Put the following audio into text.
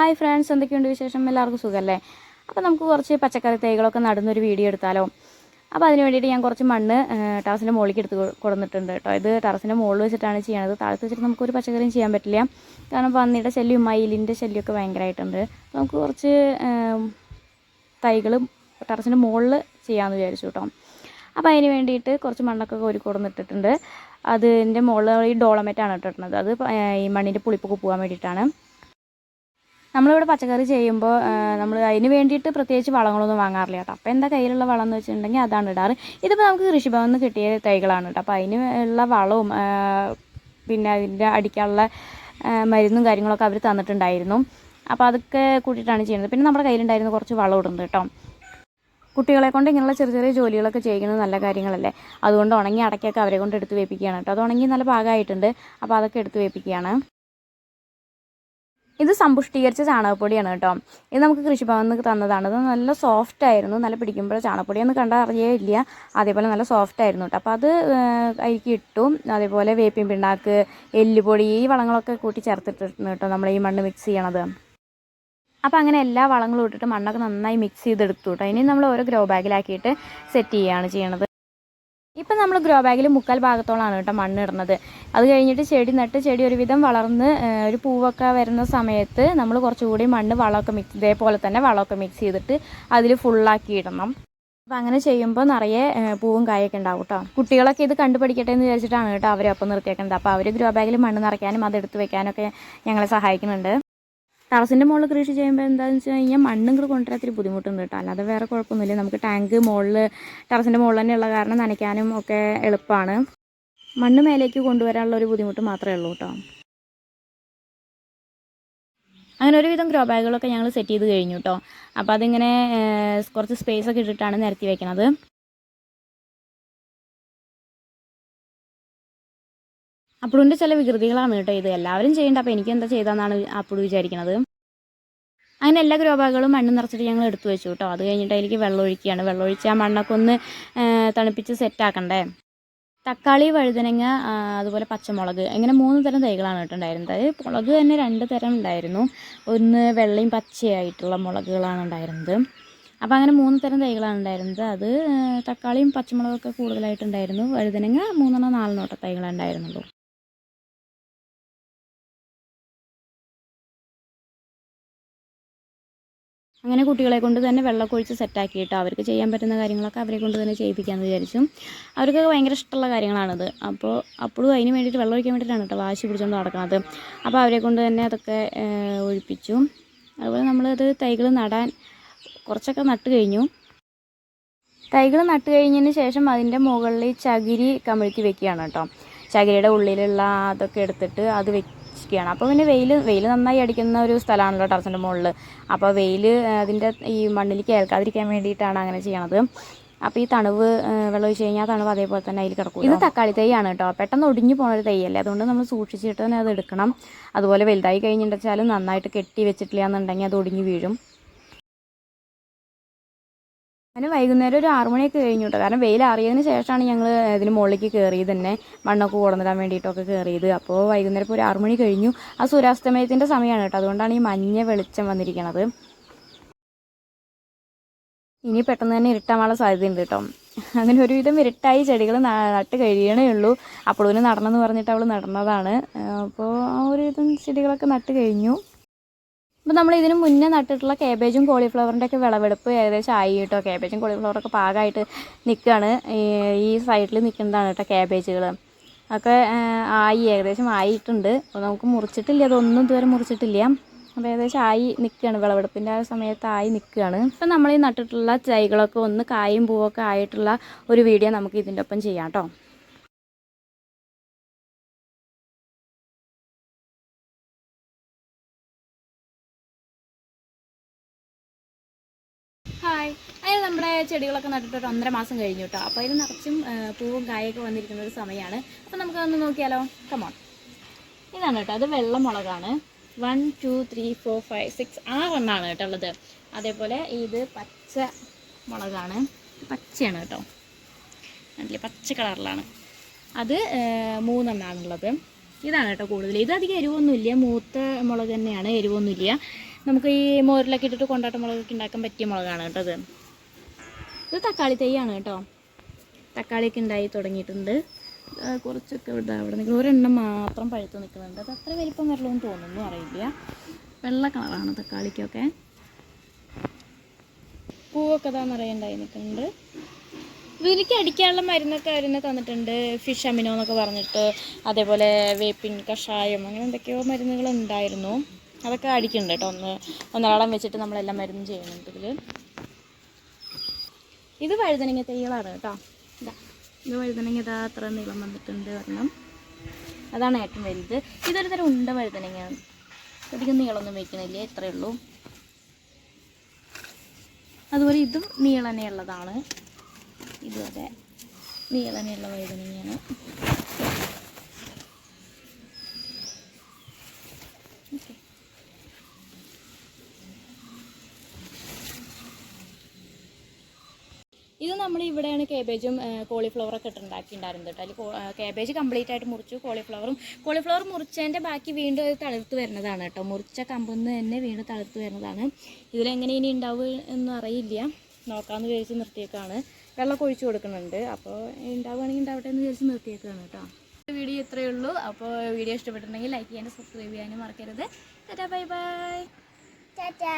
Hi friends എന്തൊക്കെയുണ്ട് വിശേഷം? എല്ലാവർക്കും സുഖമല്ലേ അപ്പോൾ നമുക്ക് കുറച്ച് പച്ചക്കറി തൈകളൊക്കെ നടുന്നൊരു വീഡിയോ എടുത്താലോ? അപ്പോൾ അതിന് വേണ്ടിയിട്ട് ഞാൻ കുറച്ച് മണ്ണ് ടെറസിന്റെ മുകളിലേക്ക് എടുത്ത് കൊടുത്തിട്ടുണ്ട് കേട്ടോ ഇത് ടെറസിന്റെ മുകളിൽ വെച്ചിട്ടാണ് ചെയ്യണത്. താഴത്ത് വെച്ചിട്ട് നമുക്കൊരു പച്ചക്കറിയും ചെയ്യാൻ പറ്റില്ല. കാരണം പന്നിയുടെ ശല്യം മയിലിന്റെ ശല്യമൊക്കെ ഭയങ്കരമായിട്ടുണ്ട് അപ്പോൾ നമുക്ക് കുറച്ച് തൈകളും ടെറസിന്റെ മുകളിൽ ചെയ്യാമെന്ന് വിചാരിച്ചു കേട്ടോ അപ്പോൾ അതിന് വേണ്ടിയിട്ട് കുറച്ച് മണ്ണൊക്കെ കോരി കൊടുന്നിട്ടിട്ടുണ്ട് അതിന്റെ മുകളിൽ ഈ ഡോളമെറ്റാണ് ഇട്ടിട്ടുള്ളത്. അത് ഈ മണ്ണിന്റെ പുളിപ്പൊക്കെ പോകാൻ വേണ്ടിയിട്ടാണ്. നമ്മളിവിടെ പച്ചക്കറി ചെയ്യുമ്പോൾ നമ്മൾ അതിന് വേണ്ടിയിട്ട് പ്രത്യേകിച്ച് വളങ്ങളൊന്നും വാങ്ങാറില്ല കേട്ടോ. അപ്പോൾ എന്താ കയ്യിലുള്ള വളം എന്ന് വെച്ചിട്ടുണ്ടെങ്കിൽ അതാണ് ഇടാറ്. ഇതിപ്പോൾ നമുക്ക് കൃഷിഭവനിൽ നിന്ന് കിട്ടിയ തൈകളാണ് കേട്ടോ. അപ്പോൾ അതിന് ഉള്ള വളവും പിന്നെ അതിന്റെ അടിക്കാനുള്ള മരുന്നും കാര്യങ്ങളൊക്കെ അവർ തന്നിട്ടുണ്ടായിരുന്നു. അപ്പോൾ അതൊക്കെ കൂട്ടിയിട്ടാണ് ചെയ്യുന്നത്. പിന്നെ നമ്മുടെ കയ്യിലുണ്ടായിരുന്ന കുറച്ച് വളം ഇടുന്നുണ്ട് കേട്ടോ. കുട്ടികളെ കൊണ്ട് ഇങ്ങനെയുള്ള ചെറിയ ചെറിയ ജോലികളൊക്കെ ചെയ്യുന്നത് നല്ല കാര്യങ്ങളല്ലേ. അതുകൊണ്ട് ഉണങ്ങി അടയ്ക്കൊക്കെ അവരെ കൊണ്ട് എടുത്ത് വേപ്പിക്കുകയാണ് കേട്ടോ. അത് ഉണങ്ങി നല്ല പാകമായിട്ടുണ്ട്. അപ്പോൾ അതൊക്കെ എടുത്ത് വേപ്പിക്കുകയാണ്. ഇത് സമ്പുഷ്ടീകരിച്ച ചാണകപ്പൊടിയാണ് കേട്ടോ. ഇത് നമുക്ക് നിന്ന് തന്നതാണ്. ഇത് നല്ല സോഫ്റ്റ് ആയിരുന്നു. നല്ല പിടിക്കുമ്പോൾ എന്ന് കണ്ടാൽ അറിയേ ഇല്ല. അതേപോലെ നല്ല സോഫ്റ്റ് ആയിരുന്നു കേട്ടോ. അപ്പോൾ അത് അതിലേക്ക് ഇട്ടു. അതേപോലെ വേപ്പിൻ പിണ്ണാക്ക് എല്ലുപൊടി ഈ വളങ്ങളൊക്കെ കൂട്ടി ചേർത്തിട്ടിരുന്നു കേട്ടോ നമ്മൾ ഈ മണ്ണ് മിക്സ് ചെയ്യണത്. അപ്പോൾ അങ്ങനെ എല്ലാ വളങ്ങളും ഇട്ടിട്ട് മണ്ണൊക്കെ നന്നായി മിക്സ് ചെയ്തെടുത്തു കേട്ടോ. ഇനി നമ്മൾ ഓരോ ഗ്രോ ബാഗിലാക്കിയിട്ട് സെറ്റ് ചെയ്യുകയാണ് ചെയ്യണത്. ഇപ്പം നമ്മൾ ഗ്രോ ബാഗിൽ മുക്കാൽ ഭാഗത്തോളാണ് കേട്ടോ മണ്ണ് ഇടുന്നത് അത് കഴിഞ്ഞിട്ട് ചെടി നട്ട് ചെടി ഒരുവിധം വളർന്ന് ഒരു പൂവൊക്കെ വരുന്ന സമയത്ത് നമ്മൾ കുറച്ചുകൂടി മണ്ണ് വളമൊക്കെ മിക്സ് ഇതേപോലെ തന്നെ വളമൊക്കെ മിക്സ് ചെയ്തിട്ട് അതിൽ ഫുള്ളാക്കി ഇടണം. അപ്പം അങ്ങനെ ചെയ്യുമ്പോൾ നിറയെ പൂവും കായൊക്കെ ഉണ്ടാവും കേട്ടോ. കുട്ടികളൊക്കെ ഇത് കണ്ടുപഠിക്കട്ടെ എന്ന് വിചാരിച്ചിട്ടാണ് കേട്ടോ അവരെ ഒപ്പം നിർത്തിയേക്കുന്നത്. അപ്പോൾ അവർ ഗ്രോ ബാഗിൽ മണ്ണ് നിറയ്ക്കാനും അത് എടുത്ത് വെക്കാനൊക്കെ ഞങ്ങളെ സഹായിക്കുന്നുണ്ട്. ടെറസിന്റെ മുകളിൽ കൃഷി ചെയ്യുമ്പോൾ എന്താണെന്ന് വെച്ച് കഴിഞ്ഞാൽ മണ്ണും കൂടെ കൊണ്ടുവരാൻ ബുദ്ധിമുട്ടുണ്ട് കേട്ടോ. അല്ലാതെ വേറെ കുഴപ്പമൊന്നുമില്ല. നമുക്ക് ടാങ്ക് മുകളിൽ ടെറസിന്റെ മുകളിൽ ഉള്ള കാരണം നനയ്ക്കാനും ഒക്കെ എളുപ്പമാണ്. മണ്ണ് മേലേക്ക് കൊണ്ടുവരാനുള്ള ഒരു ബുദ്ധിമുട്ട് മാത്രമേ ഉള്ളൂ കേട്ടോ. അങ്ങനെ ഒരുവിധം ഗ്രോ ബാഗുകളൊക്കെ ഞങ്ങൾ സെറ്റ് ചെയ്ത് കഴിഞ്ഞു കേട്ടോ. അപ്പോൾ അതിങ്ങനെ കുറച്ച് സ്പേസ് ഒക്കെ ഇട്ടിട്ടാണ് നിരത്തി വെക്കണത്. അപ്പുളുവിന്റെ ചില വികൃതികളാണ് കേട്ടോ ഇത്. എല്ലാവരും ചെയ്യേണ്ട. അപ്പോൾ എനിക്ക് എന്താ ചെയ്താന്നാണ് അപ്പുളു വിചാരിക്കുന്നത് അങ്ങനെ എല്ലാ ഗ്രോബാഗുകളും മണ്ണ് നിറച്ചിട്ട് ഞങ്ങൾ എടുത്തു വെച്ചു കേട്ടോ. അത് കഴിഞ്ഞിട്ട് അതിലേക്ക് വെള്ളം ഒഴിക്കുകയാണ്. വെള്ളം ഒഴിച്ച് ആ മണ്ണൊക്കെ ഒന്ന് തണുപ്പിച്ച് സെറ്റാക്കണ്ടേ തക്കാളി വഴുതനങ്ങ അതുപോലെ പച്ചമുളക് അങ്ങനെ മൂന്ന് തരം തൈകളാണ് കേട്ടോ ഉണ്ടായിരുന്നത്. മുളക് തന്നെ രണ്ട് തരം ഉണ്ടായിരുന്നു. ഒന്ന് വെള്ളയും പച്ചയായിട്ടുള്ള മുളകുകളാണ് ഉണ്ടായിരുന്നത്. അപ്പോൾ അങ്ങനെ മൂന്ന് തരം തൈകളാണ് ഉണ്ടായിരുന്നത്. അത് തക്കാളിയും പച്ചമുളകൊക്കെ കൂടുതലായിട്ടുണ്ടായിരുന്നു. വഴുതനങ്ങ മൂന്നെണ്ണം നാലെണ്ണോട്ട തൈകളേ ഉണ്ടായിരുന്നുള്ളൂ. അങ്ങനെ കുട്ടികളെ കൊണ്ട് തന്നെ വെള്ളമൊക്കെ ഒഴിച്ച് സെറ്റാക്കി കേട്ടോ അവർക്ക് ചെയ്യാൻ പറ്റുന്ന കാര്യങ്ങളൊക്കെ അവരെ കൊണ്ട് തന്നെ ചെയ്യിപ്പിക്കാമെന്ന് വിചാരിച്ചു. അവർക്കൊക്കെ ഭയങ്കര ഇഷ്ടമുള്ള കാര്യങ്ങളാണിത്. അപ്പോൾ അപ്പോഴും അതിന് വേണ്ടിയിട്ട് വെള്ളം ഒഴിക്കാൻ വേണ്ടിയിട്ടാണ് കേട്ടോ വാശി പിടിച്ചുകൊണ്ട് നടക്കുന്നത് അപ്പോൾ അവരെ കൊണ്ട് തന്നെ അതൊക്കെ ഒഴിപ്പിച്ചു. അതുപോലെ നമ്മളത് തൈകൾ നടാൻ കുറച്ചൊക്കെ നട്ട് കഴിഞ്ഞു. തൈകൾ നട്ട് കഴിഞ്ഞതിന് ശേഷം അതിന്റെ മുകളിൽ ചകിരി കമിഴ്ത്തി വെക്കുകയാണ് കേട്ടോ. ചകിരിയുടെ ഉള്ളിലുള്ള അതൊക്കെ എടുത്തിട്ട് അത് വെക്കുകയാണ് അപ്പോൾ പിന്നെ വെയിൽ വെയിൽ നന്നായി അടിക്കുന്ന ഒരു സ്ഥലമാണല്ലോ ടെറസിന്റെ മുകളിൽ. അപ്പോൾ വെയിൽ അതിന്റെ ഈ മണ്ണിലേക്ക് ഏൽക്കാതിരിക്കാൻ വേണ്ടിയിട്ടാണ് അങ്ങനെ ചെയ്യണത്. അപ്പോൾ ഈ തണുവ് വെള്ളം ഒഴിച്ച് കഴിഞ്ഞാൽ തണുവ് അതേപോലെ തന്നെ അതിൽ കിടക്കും ഇത് തക്കാളി തൈയാണ് കേട്ടോ പെട്ടെന്ന് ഒടിഞ്ഞു പോകുന്ന ഒരു തൈയല്ലേ? അതുകൊണ്ട് നമ്മൾ സൂക്ഷിച്ചിട്ട് തന്നെ അത് എടുക്കണം. അതുപോലെ വലുതായി കഴിഞ്ഞിട്ടുണ്ടെച്ചാലും നന്നായിട്ട് കെട്ടി വെച്ചിട്ടില്ല എന്നുണ്ടെങ്കിൽ അത് ഒടിഞ്ഞു വീഴും. അങ്ങനെ വൈകുന്നേരം ഒരു ആറു മണിയൊക്കെ കഴിഞ്ഞു കേട്ടോ കാരണം വെയിൽ അറിയതിന് ശേഷമാണ് ഞങ്ങൾ ഇതിന് മുകളിലേക്ക് കയറിയത് തന്നെ. മണ്ണൊക്കെ കൊടുന്നിടാൻ വേണ്ടിയിട്ടൊക്കെ കയറിയത് അപ്പോൾ വൈകുന്നേരം ഇപ്പോൾ ഒരു ആറു മണി കഴിഞ്ഞു. ആ സൂര്യാസ്തമയത്തിന്റെ സമയമാണ് കേട്ടോ. അതുകൊണ്ടാണ് ഈ മഞ്ഞ വെളിച്ചം വന്നിരിക്കുന്നത് ഇനി പെട്ടെന്ന് തന്നെ ഇരുട്ടാനുള്ള സാധ്യതയുണ്ട് കേട്ടോ. അങ്ങനെ ഒരുവിധം ഇരുട്ടായി ചെടികൾ നട്ട് കഴിയണേ ഉള്ളൂ. അപ്പോഴൊന്ന് നടണമെന്ന് പറഞ്ഞിട്ട് അവൾ നടന്നതാണ്. അപ്പോൾ ആ ഒരുവിധം ചെടികളൊക്കെ നട്ട് കഴിഞ്ഞു. അപ്പോൾ നമ്മൾ ഇതിന് മുന്നേ നട്ടിട്ടുള്ള കേബേജും കോളിഫ്ലവറിന്റെ ഒക്കെ വിളവെടുപ്പ് ഏകദേശം ആയി കേട്ടോ. കേബേജും കോളിഫ്ലവറൊക്കെ പാകമായിട്ട് നിൽക്കുകയാണ് ഈ സൈഡിൽ നിൽക്കുന്നതാണ് കേട്ടോ കേബേജുകൾ ഒക്കെ ആയി ഏകദേശം ആയിട്ടുണ്ട്. അപ്പോൾ നമുക്ക് മുറിച്ചിട്ടില്ല. അതൊന്നും ഇതുവരെ മുറിച്ചിട്ടില്ല. അപ്പോൾ ഏകദേശം ആയി നിൽക്കുകയാണ് വിളവെടുപ്പിന്റെ ആ സമയത്ത് ആയി നിൽക്കുകയാണ് ഇപ്പം നമ്മൾ ഈ നട്ടിട്ടുള്ള ചൈകളൊക്കെ ഒന്ന് കായും പൂവൊക്കെ ആയിട്ടുള്ള ഒരു വീഡിയോ നമുക്ക് ഇതിന്റെ ഒപ്പം ചെയ്യാം കേട്ടോ. ഹായ് അതിന് നമ്മുടെ ചെടികളൊക്കെ നട്ടിട്ട് ഒരു ഒന്നര മാസം കഴിഞ്ഞു കേട്ടോ അപ്പോൾ അതിൽ നിറച്ചും പൂവും കായൊക്കെ വന്നിരിക്കുന്ന ഒരു സമയമാണ് അപ്പോൾ നമുക്കതൊന്ന് നോക്കിയാലോ? കമോൺ ഇതാണ് കേട്ടോ അത് വെള്ളമുളകാണ്. One two three four five six ആറെണ്ണമാണ് കേട്ടോ ഉള്ളത്. അതേപോലെ ഇത് പച്ച മുളകാണ്. പച്ചയാണ് കേട്ടോ കണ്ടില്ലേ പച്ച കളറിലാണ്. അത് മൂന്നെണ്ണാണുള്ളത് ഇതാണ് കേട്ടോ കൂടുതൽ. ഇത് അധികം എരിവൊന്നുമില്ല. മൂത്ത മുളക് തന്നെയാണ്. എരിവൊന്നുമില്ല. നമുക്ക് ഈ മോരിലൊക്കെ ഇട്ടിട്ട് കൊണ്ടാട്ട മുളകൊക്കെ ഉണ്ടാക്കാൻ പറ്റിയ മുളകാണ് കേട്ടോ ഇത്. തക്കാളി തൈയാണ് കേട്ടോ. തക്കാളിയൊക്കെ ഉണ്ടായി തുടങ്ങിയിട്ടുണ്ട്. കുറച്ചൊക്കെ ഇവിടെ അവിടെ നിൽക്കുന്നു ഒരെണ്ണം മാത്രം പഴുത്ത് നിൽക്കുന്നുണ്ട്. അത് അത്ര വലിപ്പം വരണമെന്ന് തോന്നുന്നു അറിയില്ല. വെള്ള കളറാണ് തക്കാളിക്കൊക്കെ. പൂവൊക്കെ ഇതാ നിറയെ ഉണ്ടായി നിൽക്കുന്നുണ്ട്. ഇതിലേക്ക് അടിക്കാനുള്ള മരുന്നൊക്കെ അവരെന്നെ തന്നിട്ടുണ്ട്. ഫിഷ് അമിനോ എന്നൊക്കെ പറഞ്ഞിട്ട് അതേപോലെ വേപ്പിൻ കഷായം അങ്ങനെ എന്തൊക്കെയോ മരുന്നുകൾ ഉണ്ടായിരുന്നു. അതൊക്കെ അടിക്കുന്നുണ്ട് കേട്ടോ. ഒന്ന് ഒന്നരാളം വെച്ചിട്ട് നമ്മളെല്ലാം മരുന്നും ചെയ്യുന്നുണ്ട് ഇതിൽ ഇത് വഴുതനങ്ങ തൈകളാണ് കേട്ടോ. ഇതാ ഇത് വഴുതനങ്ങ ഇതാ അത്ര നീളം വന്നിട്ടുണ്ട് ഒരെണ്ണം. അതാണ് ഏറ്റവും വലുത്. ഇതൊരു തരം ഉണ്ട വഴുതനങ്ങയാണ്. അധികം നീളമൊന്നും വയ്ക്കുന്നില്ല ഇത്രയേ ഉള്ളൂ. അതുപോലെ ഇതും നീളനെയുള്ളതാണ്. ഇതുവരെ നീളനെയുള്ള വഴുതനങ്ങയാണ്. ഇത് നമ്മൾ ഇവിടെയാണ് കേബേജും കോളിഫ്ലവറൊക്കെ ഇട്ട് ഉണ്ടാക്കിയിട്ടുണ്ടായിരുന്നത് കേട്ടോ. അതിൽ കേബേജ് കംപ്ലീറ്റ് ആയിട്ട് മുറിച്ചു കോളിഫ്ലവറും കോളിഫ്ലവർ മുറിച്ചതിന്റെ ബാക്കി വീണ്ടും തളിർത്ത് വരുന്നതാണ് കേട്ടോ. മുറിച്ച കമ്പെന്ന് തന്നെ വീണ്ടും തളിർത്ത് വരുന്നതാണ്. ഇതിലെങ്ങനെ ഇനി ഉണ്ടാവുക എന്ന് അറിയില്ല. നോക്കാമെന്ന് വിചാരിച്ച് നിർത്തിയേക്കാണ്. വെള്ളമൊക്കെ ഒഴിച്ചു കൊടുക്കുന്നുണ്ട്. അപ്പോൾ ഉണ്ടാവുകയാണെങ്കിൽ ഉണ്ടാവട്ടെ എന്ന് വിചാരിച്ച് നിർത്തിയേക്കാണ് കേട്ടോ. വീഡിയോ ഇത്രയേ ഉള്ളൂ. അപ്പോൾ വീഡിയോ ഇഷ്ടപ്പെട്ടിട്ടുണ്ടെങ്കിൽ ലൈക്ക് ചെയ്യാനും സബ്സ്ക്രൈബ് ചെയ്യാനും മറക്കരുത്. Bye bye. ടാറ്റാ.